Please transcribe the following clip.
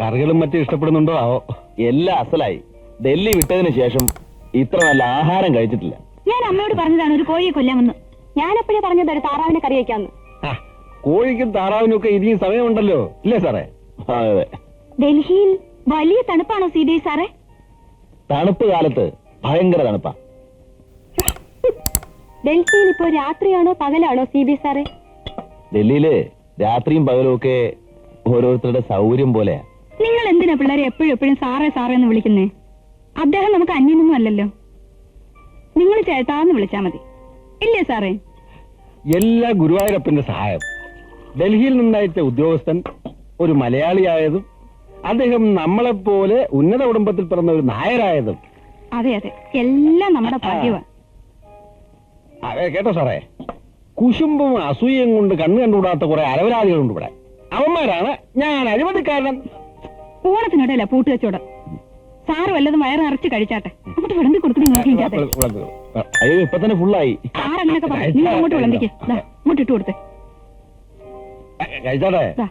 കറികളും മറ്റും ഇഷ്ടപ്പെടുന്നുണ്ടോ? ആവോ. എല്ലാം അസലായി. ഡൽഹി വിട്ടതിന് ശേഷം ഇത്ര നല്ല ആഹാരം കഴിച്ചിട്ടില്ല. ഞാൻ അമ്മയോട് പറഞ്ഞതാണ് ഒരു കോഴിയെ കൊല്ലാമെന്ന് ഞാൻ എപ്പോഴേ പറഞ്ഞത് ഒരു താറാവിനെ കറി വയ്ക്കാന്ന് ആ, കോഴിക്കും താറാവിനും ഒക്കെ ഇനിയും സമയമുണ്ടല്ലോ ഇല്ലേ സാറേ? അതെ. ഡൽഹിയിൽ വലിയ തണുപ്പാണോ സി ഡി സാറേ? തണുപ്പ് കാലത്ത് ഭയങ്കര തണുപ്പാ. ഡൽഹിയിൽ ഇപ്പോ രാത്രിയാണോ പകലാണോ സി ബി സാറേ? ഡൽഹിയിൽ രാത്രിയും പകലും ഒക്കെ ഓരോരുത്തരുടെ സൗകര്യം പോലെയാ. എന്തിനാ പിള്ളേരെ എപ്പോഴും എപ്പോഴും സാറേ സാറേ എന്ന് വിളിക്കുന്നേ? അദ്ദേഹം നമുക്ക് അന്യനൊന്നും അല്ലല്ലോ. നിങ്ങൾ ചേട്ടാന്ന് വിളിച്ചാ മതി. ഇല്ലേ സാറേ? എല്ലാ ഗുരുവായൂരപ്പന്റെ സഹായം. ഡൽഹിയിൽ നിന്നയച്ച ഉദ്യോഗസ്ഥൻ ഒരു മലയാളിയായതും അദ്ദേഹം നമ്മളെപ്പോലെ ഉന്നത കുടുംബത്തിൽ പിറന്ന ഒരു നായരായതും. അതെ അതെ. എല്ലാം നമ്മുടെ ഭാഗ്യവാ. അതെ കേട്ടോ സാറേ. കുശുമ്പും അസൂയയും കൊണ്ട് കണ്ണു കണ്ടുകൂടാത്ത കുറെ അലവരാദികളുണ്ട് ഇവിടെ. അവന്മാരാണ് ഞാൻ അഴിമതിക്കാരൻ ഓണത്തിനിടയില്ല പൂട്ട് വെച്ചോട് സാറ് വല്ലതും വയറ് നിറച്ച് കഴിച്ചാട്ടെ. അങ്ങോട്ട് വിളമ്പി കൊടുക്കുന്നു നോക്കിക്കാതെ അയ്യോ ഇപ്പൊ തന്നെ ഫുള്ളായി സാർ അങ്ങനെയൊക്കെ പറയും നിങ്ങൾ അങ്ങോട്ട് വിളമ്പിക്ക്. ദാ, ഇങ്ങോട്ട് ഇട്ട് കൊടുത്തേ. കഴിച്ചാട്ടെ? ദാ.